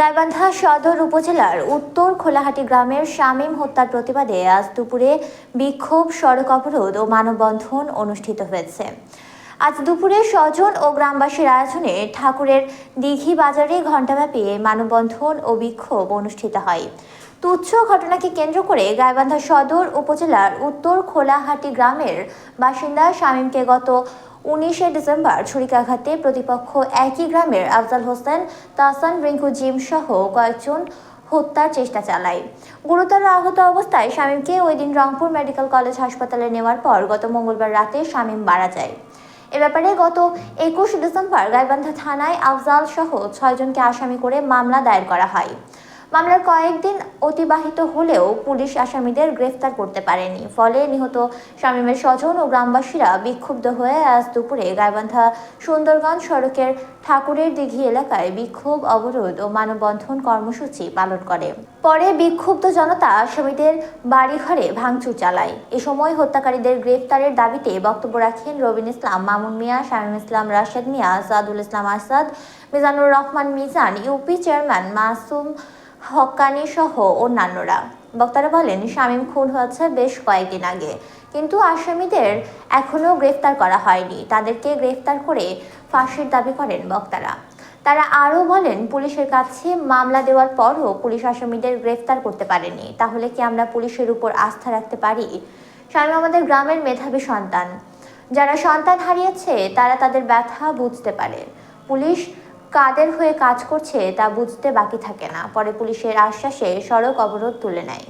গাইবান্ধা সদর উপজেলার উত্তর খোলাহাটি গ্রামের শামীম হত্যার প্রতিবাদে আজ দুপুরে বিক্ষোভ, সড়ক অবরোধ ও মানববন্ধন অনুষ্ঠিত হয়েছে। আজ দুপুরে স্বজন ও গ্রামবাসীর আয়োজনে ঠাকুরের দিঘি বাজারে ঘণ্টাব্যাপী মানববন্ধন ও বিক্ষোভ অনুষ্ঠিত হয়। তুচ্ছ ঘটনাকে কেন্দ্র করে গাইবান্ধা সদর উপজেলার উত্তর খোলাহাটি গ্রামের বাসিন্দা শামীমকে গত উনিশে ডিসেম্বর ছুরিকাঘাতে প্রতিপক্ষ একই গ্রামের আফজাল হোসেন তাসান রিঙ্কু জিম সহ কয়েকজন হত্যার চেষ্টা চালায়। গুরুতর আহত অবস্থায় শামীমকে ওই দিন রংপুর মেডিকেল কলেজ হাসপাতালে নেওয়ার পর গত মঙ্গলবার রাতে শামীম মারা যায়। এ ব্যাপারে গত একুশ ডিসেম্বর গাইবান্ধা থানায় আফজাল সহ ছয়জনকে আসামি করে মামলা দায়ের করা হয়। মামলার কয়েকদিন অতিবাহিত হলেও পুলিশ আসামিদের গ্রেফতার করতে পারেনি। ফলে নিহত শামীমের স্বজন ও গ্রামবাসীরা বিক্ষুব্ধ হয়ে আজ দুপুরে গাইবান্ধা সুন্দরগঞ্জ সড়কের ঠাকুরের দিঘি এলাকায় বিক্ষোভ, অবরোধ ও মানববন্ধন কর্মসূচি পালন করে। পরে বিক্ষুব্ধ জনতা আসামিদের বাড়িঘরে ভাঙচুর চালায়। এ সময় হত্যাকারীদের গ্রেফতারের দাবিতে বক্তব্য রাখেন রবিন ইসলাম, মামুন মিয়া, শামীম ইসলাম, রাশেদ মিয়া, সাদুল ইসলাম আসাদ, মিজানুর রহমান মিজান, ইউপি চেয়ারম্যান মাসুম হক্কানি সহ অন্যান্যরা। বক্তারা বলেন, শামীম খুন হয়েছে বেশ কয়েকদিন আগে। কিন্তু আসামিদের এখনও গ্রেফতার করা হয়নি। তাদেরকে গ্রেফতার করে ফাঁসির দাবি করেন বক্তারা। তারা আরও বলেন, পুলিশের কাছে মামলা দেওয়ার পরও পুলিশ আসামিদের গ্রেফতার করতে পারেনি। তাহলে কি আমরা পুলিশের উপর আস্থা রাখতে পারি? শামীম আমাদের গ্রামের মেধাবী সন্তান। যারা সন্তান হারিয়েছে, তারা তাদের ব্যথা বুঝতে পারে। পুলিশ কাদের হয়ে কাজ করছে তা বুঝতে বাকি থাকে না। পরে পুলিশের আশ্বাসে সড়ক অবরোধ তুলে নেয়।